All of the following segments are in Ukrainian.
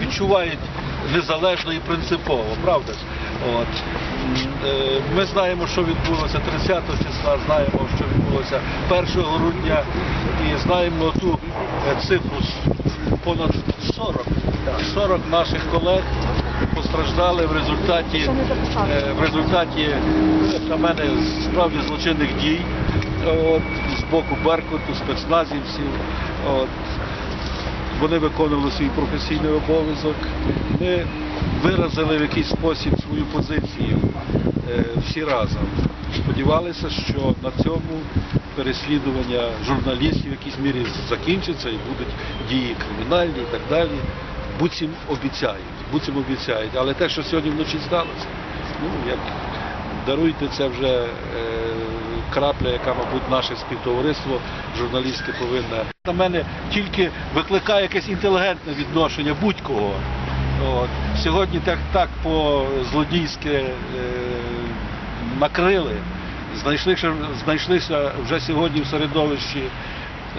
відчувають незалежно і принципово, правда ж? От. Е, Ми знаємо, що відбулося 30 числа, знаємо, що відбулося 1 грудня і знаємо ту е, цифру понад 40. 40 наших колег постраждали в результаті, е, в результаті на мене, справді злочинних дій от, з боку Беркуту, спецназівців. От. Вони виконували свій професійний обов'язок. Ми виразили в якийсь спосіб свою позицію е, всі разом. Сподівалися, що на цьому переслідування журналістів в якійсь мірі закінчиться і будуть дії кримінальні і так далі. Буцім обіцяють, буцім обіцяють. Але те, що сьогодні вночі сталося, ну як даруйте, це вже е, крапля, яка, мабуть, наше співтовариство журналістське повинна. На мене тільки викликає якесь інтелігентне відношення будь-кого. Сьогодні так, так по злодійськи е, накрили. Знайшлися, знайшлися вже сьогодні в середовищі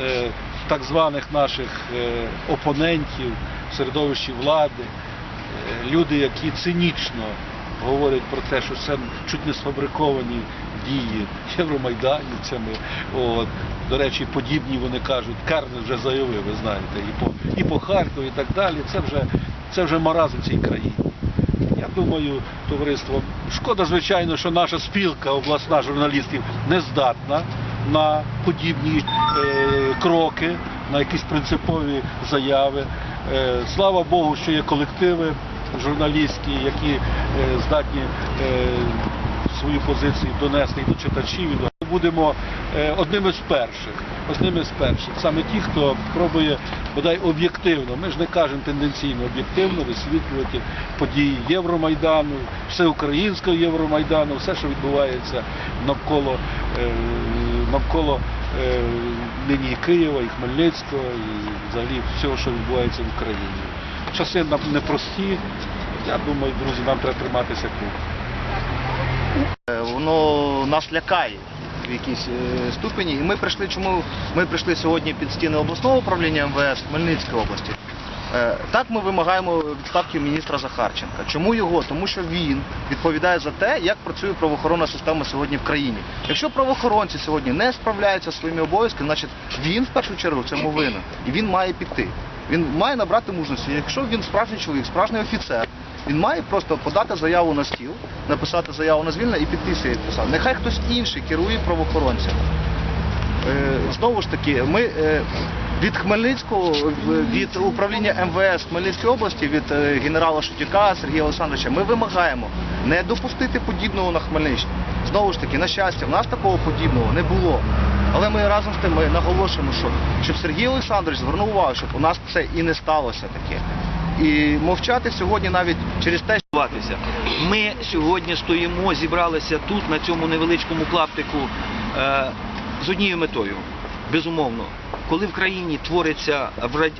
е, так званих наших е, опонентів, в середовищі влади, е, люди, які цинічно говорять про те, що це чуть не сфабриковані дії євромайданівцями. От. До речі, подібні вони кажуть, Кернес вже заявив, ви знаєте, і по, і по Харкові, і так далі. Це вже, це вже маразм цій країні. Я думаю, товариство, шкода, звичайно, що наша спілка обласна журналістів не здатна на подібні е, кроки, на якісь принципові заяви. Е, слава Богу, що є колективи журналістські, які е, здатні е, свою позицію донести до читачів. До... Будемо е, одними з перших, одними з перших, саме ті, хто пробує бодай об'єктивно, ми ж не кажемо тенденційно, об'єктивно висвітлювати події Євромайдану, всеукраїнського Євромайдану, все, що відбувається навколо, навколо нині Києва, і Хмельницького, і взагалі всього, що відбувається в Україні. Часи непрості. Я думаю, друзі, нам треба триматися купи. Е, Воно нас лякає в якійсь е, ступені. І ми прийшли, чому ми прийшли сьогодні під стіни обласного управління МВС Хмельницької області. Е, Так ми вимагаємо відставки міністра Захарченка. Чому його? Тому що він відповідає за те, як працює правоохоронна система сьогодні в країні. Якщо правоохоронці сьогодні не справляються зі своїми обов'язками, значить він в першу чергу в цьому винен. І він має піти. Він має набрати мужності. Якщо він справжній чоловік, справжній офіцер, він має просто подати заяву на стіл, написати заяву на звільнення і собі підписати. Нехай хтось інший керує правоохоронцями. Е, Знову ж таки, ми е, від Хмельницького, від управління МВС Хмельницької області, від е, генерала Шутюка Сергія Олександровича, ми вимагаємо не допустити подібного на Хмельниччині. Знову ж таки, на щастя, в нас такого подібного не було. Але ми разом з тим ми наголошуємо, що щоб Сергій Олександрович звернув увагу, щоб у нас це і не сталося таке. І мовчати сьогодні навіть через те, що. Ми сьогодні стоїмо, зібралися тут, на цьому невеличкому клаптику, е, з однією метою. Безумовно, коли в країні твориться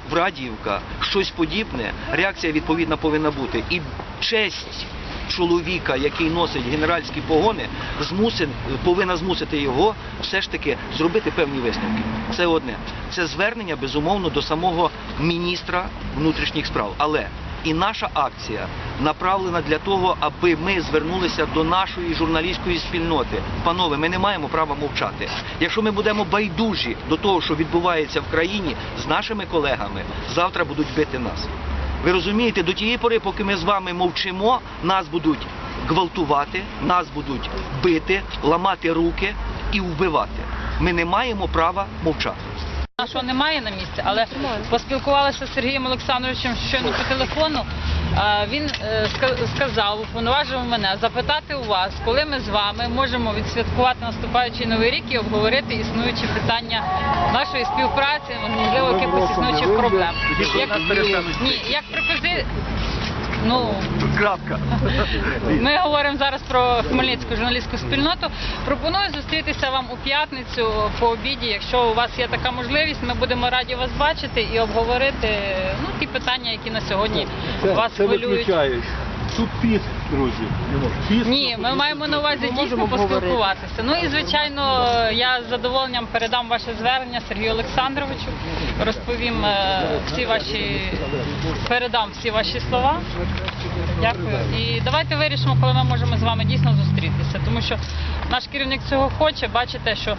врадівка, щось подібне, реакція відповідна повинна бути. І честь чоловіка, який носить генеральські погони, змусить, повинна змусити його все ж таки зробити певні висновки. Це одне. Це звернення, безумовно, до самого міністра внутрішніх справ. Але і наша акція направлена для того, аби ми звернулися до нашої журналістської спільноти. Панове, ми не маємо права мовчати. Якщо ми будемо байдужі до того, що відбувається в країні з нашими колегами, завтра будуть бити нас. Ви розумієте, до тієї пори, поки ми з вами мовчимо, нас будуть гвалтувати, нас будуть бити, ламати руки і вбивати. Ми не маємо права мовчати. Нашого немає на місці, але поспілкувалася з Сергієм Олександровичем щойно по телефону. Він е, ска- сказав, уповноважив мене запитати у вас, коли ми з вами можемо відсвяткувати наступаючий новий рік і обговорити існуючі питання нашої співпраці, можливо, якихось існуючих проблем. Як, ні, як пропози... Ну, Крапка. ми говоримо зараз про хмельницьку журналістську спільноту. Пропоную зустрітися вам у п'ятницю по обіді. Якщо у вас є така можливість, ми будемо раді вас бачити і обговорити ну, ті питання, які на сьогодні вас це хвилюють. виключають. тут піс, друзі. Ні, ми маємо на увазі дійсно поспілкуватися. Ну і звичайно, я з задоволенням передам ваше звернення Сергію Олександровичу. Розповім е, всі ваші передам всі ваші слова. Дякую. І давайте вирішимо, коли ми можемо з вами дійсно зустрітися, тому що наш керівник цього хоче. Бачите, що